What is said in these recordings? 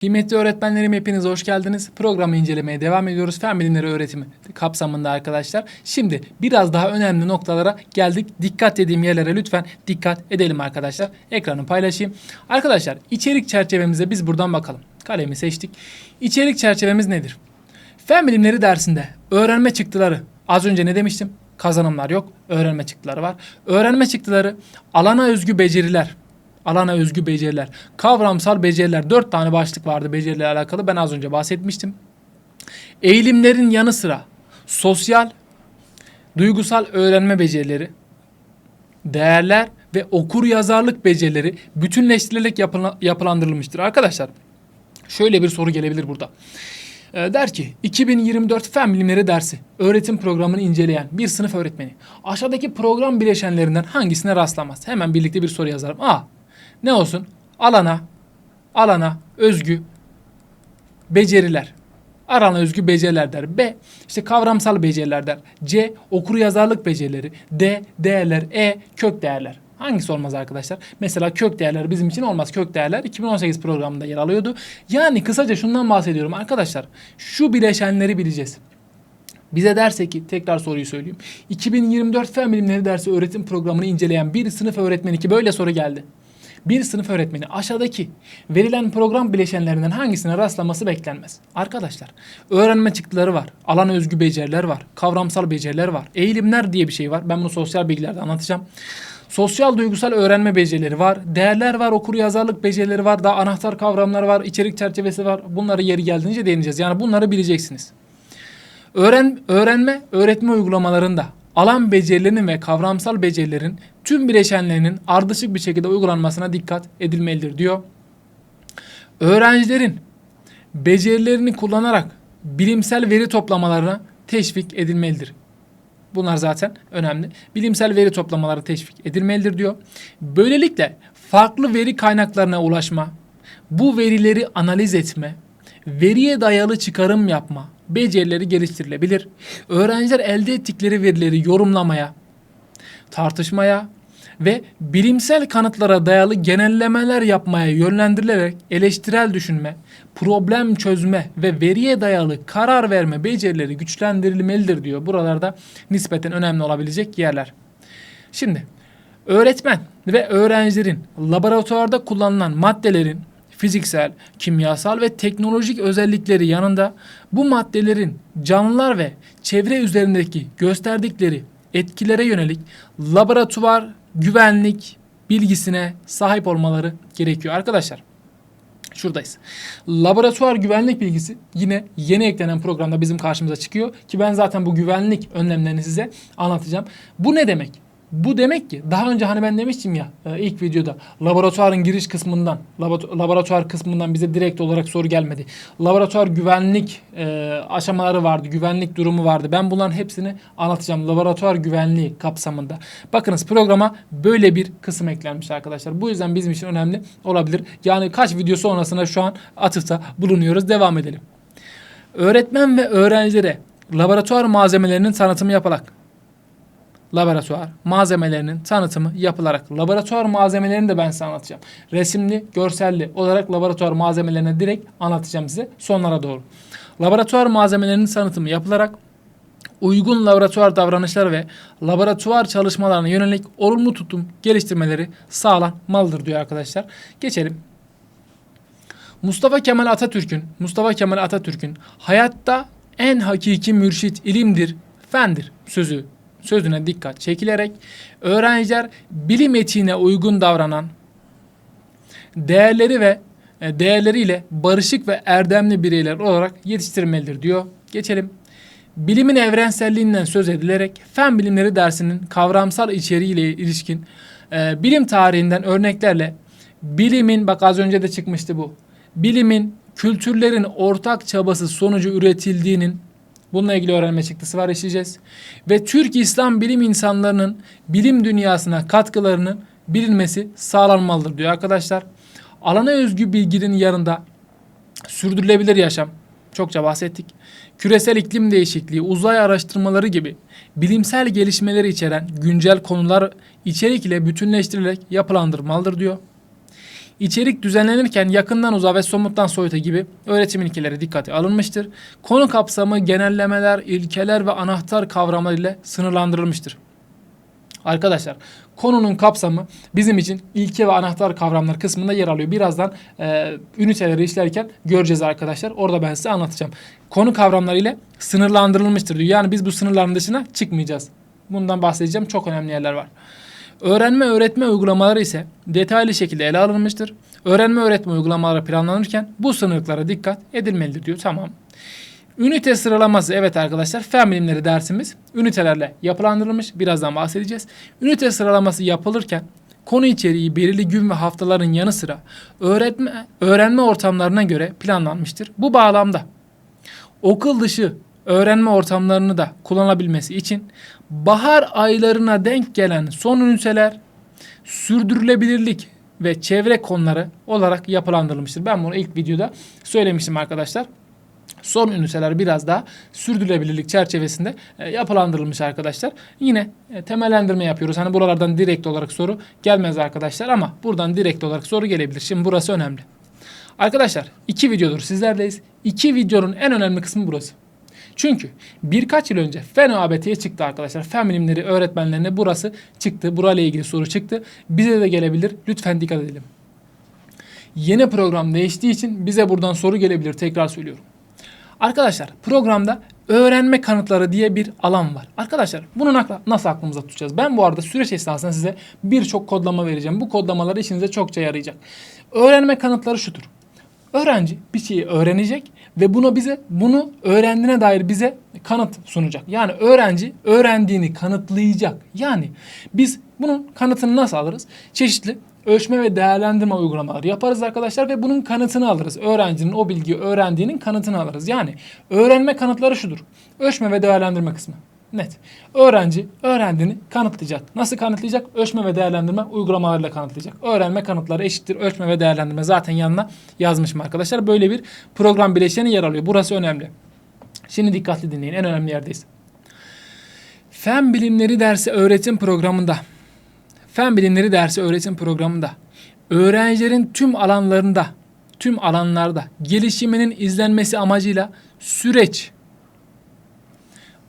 Kıymetli öğretmenlerim hepiniz hoş geldiniz. Programı incelemeye devam ediyoruz. Fen bilimleri öğretimi kapsamında arkadaşlar. Şimdi biraz daha önemli noktalara geldik. Dikkat dediğim yerlere lütfen dikkat edelim arkadaşlar. Ekranı paylaşayım. Arkadaşlar içerik çerçevemize biz buradan bakalım. Kalemi seçtik. İçerik çerçevemiz nedir? Fen bilimleri dersinde öğrenme çıktıları. Az önce ne demiştim? Kazanımlar yok, öğrenme çıktıları var. Öğrenme çıktıları alana özgü beceriler, alana özgü beceriler, kavramsal beceriler. Dört tane başlık vardı becerilerle alakalı. Ben az önce bahsetmiştim. Eğilimlerin yanı sıra sosyal, duygusal öğrenme becerileri, değerler ve okur yazarlık becerileri bütünleştirilerek yapıla- yapılandırılmıştır. Arkadaşlar şöyle bir soru gelebilir burada. Ee, der ki 2024 Fen Bilimleri dersi öğretim programını inceleyen bir sınıf öğretmeni aşağıdaki program bileşenlerinden hangisine rastlamaz? Hemen birlikte bir soru yazarım. A. Ne olsun? Alana, alana özgü beceriler. Alana özgü beceriler der. B. işte kavramsal beceriler der. C. Okur yazarlık becerileri. D. Değerler. E. Kök değerler. Hangisi olmaz arkadaşlar? Mesela kök değerler bizim için olmaz. Kök değerler 2018 programında yer alıyordu. Yani kısaca şundan bahsediyorum arkadaşlar. Şu bileşenleri bileceğiz. Bize derse ki tekrar soruyu söyleyeyim. 2024 Fen Bilimleri dersi öğretim programını inceleyen bir sınıf öğretmeni ki böyle soru geldi. Bir sınıf öğretmeni aşağıdaki verilen program bileşenlerinden hangisine rastlaması beklenmez. Arkadaşlar öğrenme çıktıları var. Alan özgü beceriler var. Kavramsal beceriler var. Eğilimler diye bir şey var. Ben bunu sosyal bilgilerde anlatacağım. Sosyal duygusal öğrenme becerileri var. Değerler var, okur yazarlık becerileri var. Daha anahtar kavramlar var, içerik çerçevesi var. Bunları yeri geldiğince değineceğiz. Yani bunları bileceksiniz. Öğren, öğrenme, öğretme uygulamalarında alan becerilerinin ve kavramsal becerilerin tüm bileşenlerinin ardışık bir şekilde uygulanmasına dikkat edilmelidir diyor. Öğrencilerin becerilerini kullanarak bilimsel veri toplamalarına teşvik edilmelidir. Bunlar zaten önemli. Bilimsel veri toplamaları teşvik edilmelidir diyor. Böylelikle farklı veri kaynaklarına ulaşma, bu verileri analiz etme, veriye dayalı çıkarım yapma becerileri geliştirilebilir. Öğrenciler elde ettikleri verileri yorumlamaya, tartışmaya ve bilimsel kanıtlara dayalı genellemeler yapmaya yönlendirilerek eleştirel düşünme, problem çözme ve veriye dayalı karar verme becerileri güçlendirilmelidir diyor. Buralarda nispeten önemli olabilecek yerler. Şimdi öğretmen ve öğrencilerin laboratuvarda kullanılan maddelerin fiziksel, kimyasal ve teknolojik özellikleri yanında bu maddelerin canlılar ve çevre üzerindeki gösterdikleri etkilere yönelik laboratuvar güvenlik bilgisine sahip olmaları gerekiyor arkadaşlar. Şuradayız. Laboratuvar güvenlik bilgisi yine yeni eklenen programda bizim karşımıza çıkıyor ki ben zaten bu güvenlik önlemlerini size anlatacağım. Bu ne demek? Bu demek ki daha önce hani ben demiştim ya e, ilk videoda laboratuvarın giriş kısmından labo- laboratuvar kısmından bize direkt olarak soru gelmedi. Laboratuvar güvenlik e, aşamaları vardı, güvenlik durumu vardı. Ben bunların hepsini anlatacağım. Laboratuvar güvenliği kapsamında. Bakınız programa böyle bir kısım eklenmiş arkadaşlar. Bu yüzden bizim için önemli olabilir. Yani kaç video sonrasında şu an atıfta bulunuyoruz. Devam edelim. Öğretmen ve öğrencilere laboratuvar malzemelerinin tanıtımı yaparak laboratuvar malzemelerinin tanıtımı yapılarak laboratuvar malzemelerini de ben size anlatacağım. Resimli, görselli olarak laboratuvar malzemelerini direkt anlatacağım size sonlara doğru. Laboratuvar malzemelerinin tanıtımı yapılarak uygun laboratuvar davranışları ve laboratuvar çalışmalarına yönelik olumlu tutum geliştirmeleri sağlanmalıdır diyor arkadaşlar. Geçelim. Mustafa Kemal Atatürk'ün Mustafa Kemal Atatürk'ün hayatta en hakiki mürşit ilimdir, fendir sözü sözüne dikkat çekilerek öğrenciler bilim etiğine uygun davranan değerleri ve e, değerleriyle barışık ve erdemli bireyler olarak yetiştirmelidir diyor. Geçelim. Bilimin evrenselliğinden söz edilerek fen bilimleri dersinin kavramsal içeriğiyle ilişkin e, bilim tarihinden örneklerle bilimin bak az önce de çıkmıştı bu. Bilimin kültürlerin ortak çabası sonucu üretildiğinin Bununla ilgili öğrenme çıktısı var işleyeceğiz. Ve Türk İslam bilim insanlarının bilim dünyasına katkılarının bilinmesi sağlanmalıdır diyor arkadaşlar. Alana özgü bilginin yanında sürdürülebilir yaşam çokça bahsettik. Küresel iklim değişikliği, uzay araştırmaları gibi bilimsel gelişmeleri içeren güncel konular içerik ile bütünleştirilerek yapılandırmalıdır diyor. İçerik düzenlenirken yakından uzağa ve somuttan soyuta gibi öğretim ilkeleri dikkate alınmıştır. Konu kapsamı genellemeler, ilkeler ve anahtar kavramlar ile sınırlandırılmıştır. Arkadaşlar konunun kapsamı bizim için ilke ve anahtar kavramlar kısmında yer alıyor. Birazdan e, üniteleri işlerken göreceğiz arkadaşlar. Orada ben size anlatacağım. Konu kavramları ile sınırlandırılmıştır diyor. Yani biz bu sınırların dışına çıkmayacağız. Bundan bahsedeceğim. Çok önemli yerler var. Öğrenme öğretme uygulamaları ise detaylı şekilde ele alınmıştır. Öğrenme öğretme uygulamaları planlanırken bu sınırlıklara dikkat edilmelidir diyor. Tamam. Ünite sıralaması evet arkadaşlar fen bilimleri dersimiz ünitelerle yapılandırılmış. Birazdan bahsedeceğiz. Ünite sıralaması yapılırken konu içeriği belirli gün ve haftaların yanı sıra öğretme öğrenme ortamlarına göre planlanmıştır. Bu bağlamda okul dışı öğrenme ortamlarını da kullanabilmesi için bahar aylarına denk gelen son üniteler sürdürülebilirlik ve çevre konuları olarak yapılandırılmıştır. Ben bunu ilk videoda söylemiştim arkadaşlar. Son üniteler biraz daha sürdürülebilirlik çerçevesinde e, yapılandırılmış arkadaşlar. Yine e, temellendirme yapıyoruz. Hani buralardan direkt olarak soru gelmez arkadaşlar ama buradan direkt olarak soru gelebilir. Şimdi burası önemli. Arkadaşlar iki videodur sizlerleyiz. İki videonun en önemli kısmı burası. Çünkü birkaç yıl önce fen ABT'ye çıktı arkadaşlar. Fen bilimleri öğretmenlerine burası çıktı. Burayla ilgili soru çıktı. Bize de gelebilir. Lütfen dikkat edelim. Yeni program değiştiği için bize buradan soru gelebilir. Tekrar söylüyorum. Arkadaşlar programda öğrenme kanıtları diye bir alan var. Arkadaşlar bunu nasıl aklımıza tutacağız? Ben bu arada süreç esnasında size birçok kodlama vereceğim. Bu kodlamalar işinize çokça yarayacak. Öğrenme kanıtları şudur. Öğrenci bir şeyi öğrenecek ve bunu bize bunu öğrendiğine dair bize kanıt sunacak. Yani öğrenci öğrendiğini kanıtlayacak. Yani biz bunun kanıtını nasıl alırız? Çeşitli ölçme ve değerlendirme uygulamaları yaparız arkadaşlar ve bunun kanıtını alırız. Öğrencinin o bilgiyi öğrendiğinin kanıtını alırız. Yani öğrenme kanıtları şudur. Ölçme ve değerlendirme kısmı. Net. Öğrenci öğrendiğini kanıtlayacak. Nasıl kanıtlayacak? Ölçme ve değerlendirme uygulamalarıyla kanıtlayacak. Öğrenme kanıtları eşittir ölçme ve değerlendirme. Zaten yanına yazmışım arkadaşlar. Böyle bir program bileşeni yer alıyor. Burası önemli. Şimdi dikkatli dinleyin. En önemli yerdeyiz. Fen bilimleri dersi öğretim programında Fen bilimleri dersi öğretim programında öğrencilerin tüm alanlarında, tüm alanlarda gelişiminin izlenmesi amacıyla süreç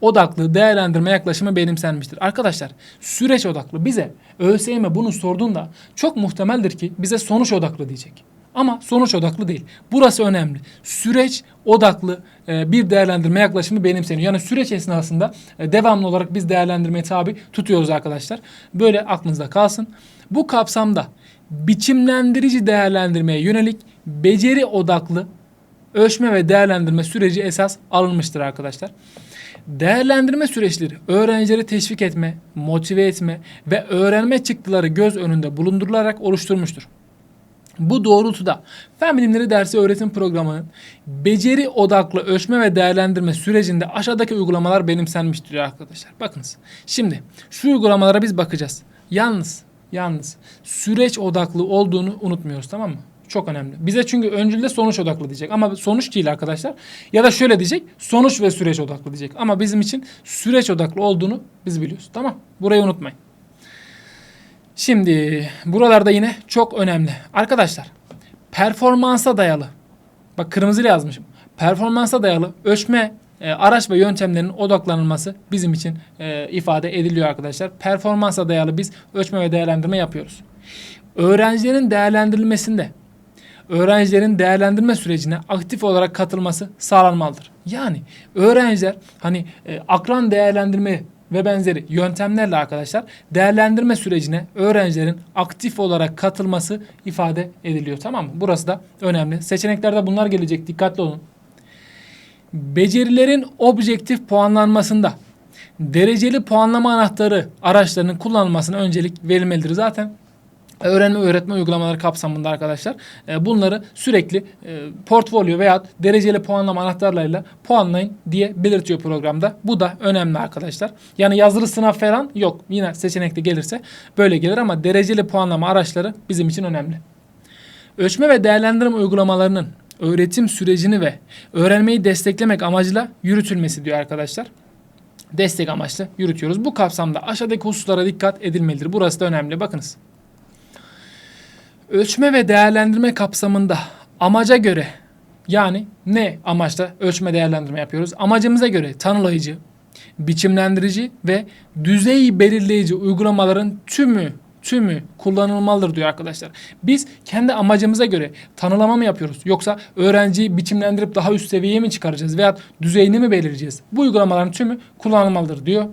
odaklı değerlendirme yaklaşımı benimsenmiştir. Arkadaşlar süreç odaklı bize ÖSYM bunu sorduğunda çok muhtemeldir ki bize sonuç odaklı diyecek. Ama sonuç odaklı değil. Burası önemli. Süreç odaklı e, bir değerlendirme yaklaşımı benimseniyor. Yani süreç esnasında e, devamlı olarak biz değerlendirmeye tabi tutuyoruz arkadaşlar. Böyle aklınızda kalsın. Bu kapsamda biçimlendirici değerlendirmeye yönelik beceri odaklı ölçme ve değerlendirme süreci esas alınmıştır arkadaşlar. Değerlendirme süreçleri öğrencileri teşvik etme, motive etme ve öğrenme çıktıları göz önünde bulundurularak oluşturmuştur. Bu doğrultuda Fen Bilimleri dersi öğretim programının beceri odaklı ölçme ve değerlendirme sürecinde aşağıdaki uygulamalar benimsenmiştir arkadaşlar. Bakınız. Şimdi şu uygulamalara biz bakacağız. Yalnız yalnız süreç odaklı olduğunu unutmuyoruz tamam mı? Çok önemli. Bize çünkü öncülde sonuç odaklı diyecek ama sonuç değil arkadaşlar. Ya da şöyle diyecek sonuç ve süreç odaklı diyecek. Ama bizim için süreç odaklı olduğunu biz biliyoruz. Tamam Burayı unutmayın. Şimdi buralarda yine çok önemli. Arkadaşlar performansa dayalı. Bak kırmızıyla yazmışım. Performansa dayalı ölçme e, araç ve yöntemlerin odaklanılması bizim için e, ifade ediliyor arkadaşlar. Performansa dayalı biz ölçme ve değerlendirme yapıyoruz. Öğrencilerin değerlendirilmesinde öğrencilerin değerlendirme sürecine aktif olarak katılması sağlanmalıdır. Yani öğrenciler hani e, akran değerlendirme ve benzeri yöntemlerle arkadaşlar değerlendirme sürecine öğrencilerin aktif olarak katılması ifade ediliyor. Tamam mı? Burası da önemli. Seçeneklerde bunlar gelecek. Dikkatli olun. Becerilerin objektif puanlanmasında dereceli puanlama anahtarı araçlarının kullanılmasına öncelik verilmelidir. Zaten öğrenme öğretme uygulamaları kapsamında arkadaşlar e, bunları sürekli e, portfolyo veya dereceli puanlama anahtarlarıyla puanlayın diye belirtiyor programda. Bu da önemli arkadaşlar. Yani yazılı sınav falan yok. Yine seçenekte gelirse böyle gelir ama dereceli puanlama araçları bizim için önemli. Ölçme ve değerlendirme uygulamalarının öğretim sürecini ve öğrenmeyi desteklemek amacıyla yürütülmesi diyor arkadaşlar destek amaçlı yürütüyoruz. Bu kapsamda aşağıdaki hususlara dikkat edilmelidir. Burası da önemli. Bakınız. Ölçme ve değerlendirme kapsamında amaca göre yani ne amaçla ölçme değerlendirme yapıyoruz? Amacımıza göre tanılayıcı, biçimlendirici ve düzey belirleyici uygulamaların tümü tümü kullanılmalıdır diyor arkadaşlar. Biz kendi amacımıza göre tanılama mı yapıyoruz? Yoksa öğrenciyi biçimlendirip daha üst seviyeye mi çıkaracağız? Veya düzeyini mi belirleyeceğiz? Bu uygulamaların tümü kullanılmalıdır diyor.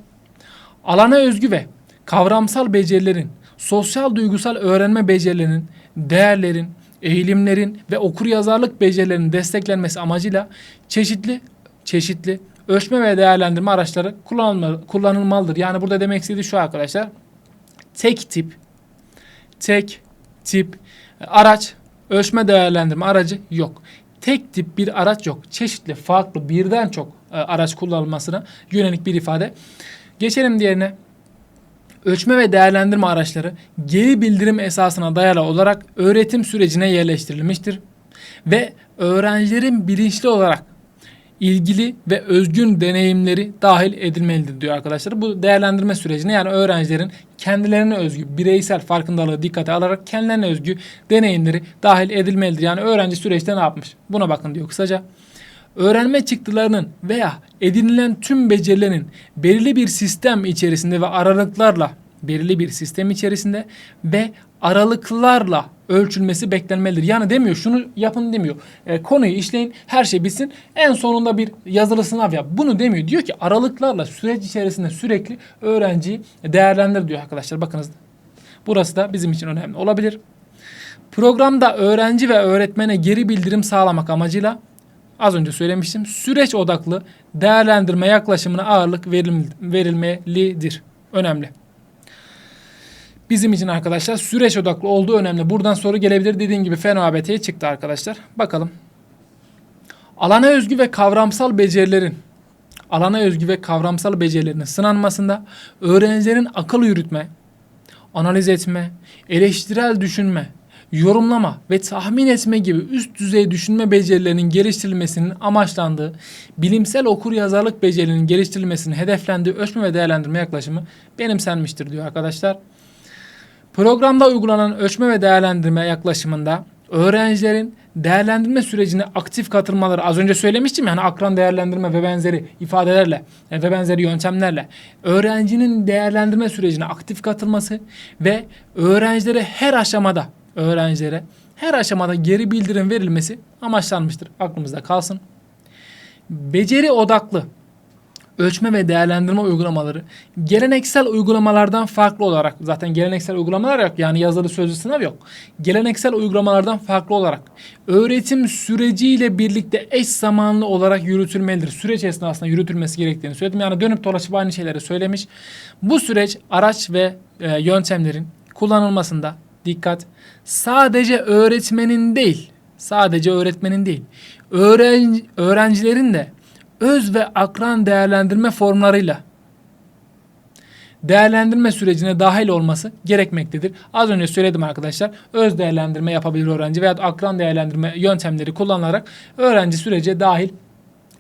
Alana özgü ve kavramsal becerilerin, sosyal duygusal öğrenme becerilerinin, değerlerin, eğilimlerin ve okuryazarlık becerilerinin desteklenmesi amacıyla çeşitli çeşitli ölçme ve değerlendirme araçları kullanılmalı, kullanılmalıdır. Yani burada demek istediği şu arkadaşlar. Tek tip tek tip araç ölçme değerlendirme aracı yok. Tek tip bir araç yok. Çeşitli farklı birden çok e, araç kullanılmasına yönelik bir ifade. Geçelim diğerine. Ölçme ve değerlendirme araçları geri bildirim esasına dayalı olarak öğretim sürecine yerleştirilmiştir ve öğrencilerin bilinçli olarak ilgili ve özgün deneyimleri dahil edilmelidir diyor arkadaşlar. Bu değerlendirme sürecine yani öğrencilerin kendilerine özgü bireysel farkındalığı dikkate alarak kendilerine özgü deneyimleri dahil edilmelidir. Yani öğrenci süreçte ne yapmış? Buna bakın diyor kısaca. Öğrenme çıktılarının veya edinilen tüm becerilerin belirli bir sistem içerisinde ve aralıklarla belirli bir sistem içerisinde ve aralıklarla ölçülmesi beklenmelidir. Yani demiyor şunu yapın demiyor. E, konuyu işleyin her şey bitsin en sonunda bir yazılı sınav yap. Bunu demiyor. Diyor ki aralıklarla süreç içerisinde sürekli öğrenciyi değerlendir diyor arkadaşlar. Bakınız burası da bizim için önemli olabilir. Programda öğrenci ve öğretmene geri bildirim sağlamak amacıyla az önce söylemiştim süreç odaklı değerlendirme yaklaşımına ağırlık verilm- verilmelidir. Önemli. Bizim için arkadaşlar süreç odaklı olduğu önemli. Buradan soru gelebilir. Dediğim gibi fen OABT'ye çıktı arkadaşlar. Bakalım. Alana özgü ve kavramsal becerilerin alana özgü ve kavramsal becerilerinin sınanmasında öğrencilerin akıl yürütme, analiz etme, eleştirel düşünme, yorumlama ve tahmin etme gibi üst düzey düşünme becerilerinin geliştirilmesinin amaçlandığı, bilimsel okur yazarlık becerilerinin geliştirilmesinin hedeflendiği ölçme ve değerlendirme yaklaşımı benimsenmiştir diyor arkadaşlar. Programda uygulanan ölçme ve değerlendirme yaklaşımında öğrencilerin değerlendirme sürecine aktif katılmaları az önce söylemiştim yani akran değerlendirme ve benzeri ifadelerle ve benzeri yöntemlerle öğrencinin değerlendirme sürecine aktif katılması ve öğrencilere her aşamada öğrencilere her aşamada geri bildirim verilmesi amaçlanmıştır. Aklımızda kalsın. Beceri odaklı ölçme ve değerlendirme uygulamaları geleneksel uygulamalardan farklı olarak zaten geleneksel uygulamalar yok yani yazılı sözlü sınav yok. Geleneksel uygulamalardan farklı olarak öğretim süreciyle birlikte eş zamanlı olarak yürütülmelidir. Süreç esnasında yürütülmesi gerektiğini söyledim. Yani dönüp dolaşıp aynı şeyleri söylemiş. Bu süreç araç ve e, yöntemlerin kullanılmasında dikkat sadece öğretmenin değil sadece öğretmenin değil öğrenci, öğrencilerin de öz ve akran değerlendirme formlarıyla değerlendirme sürecine dahil olması gerekmektedir. Az önce söyledim arkadaşlar. Öz değerlendirme yapabilir öğrenci veya akran değerlendirme yöntemleri kullanarak öğrenci sürece dahil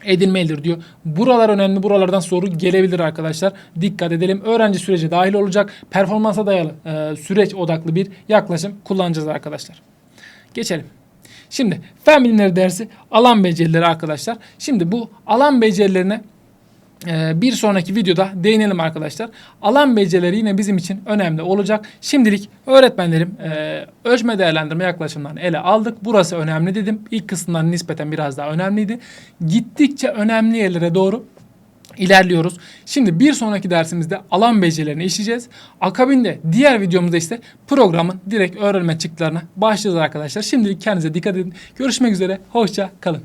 edilmelidir diyor. Buralar önemli. Buralardan soru gelebilir arkadaşlar. Dikkat edelim. Öğrenci sürece dahil olacak. Performansa dayalı e, süreç odaklı bir yaklaşım kullanacağız arkadaşlar. Geçelim. Şimdi fen bilimleri dersi alan becerileri arkadaşlar. Şimdi bu alan becerilerine bir sonraki videoda değinelim arkadaşlar. Alan becerileri yine bizim için önemli olacak. Şimdilik öğretmenlerim e, ölçme değerlendirme yaklaşımlarını ele aldık. Burası önemli dedim. İlk kısımdan nispeten biraz daha önemliydi. Gittikçe önemli yerlere doğru ilerliyoruz. Şimdi bir sonraki dersimizde alan becerilerini işleyeceğiz. Akabinde diğer videomuzda ise programın direkt öğrenme çıktılarına başlayacağız arkadaşlar. Şimdilik kendinize dikkat edin. Görüşmek üzere. Hoşça kalın.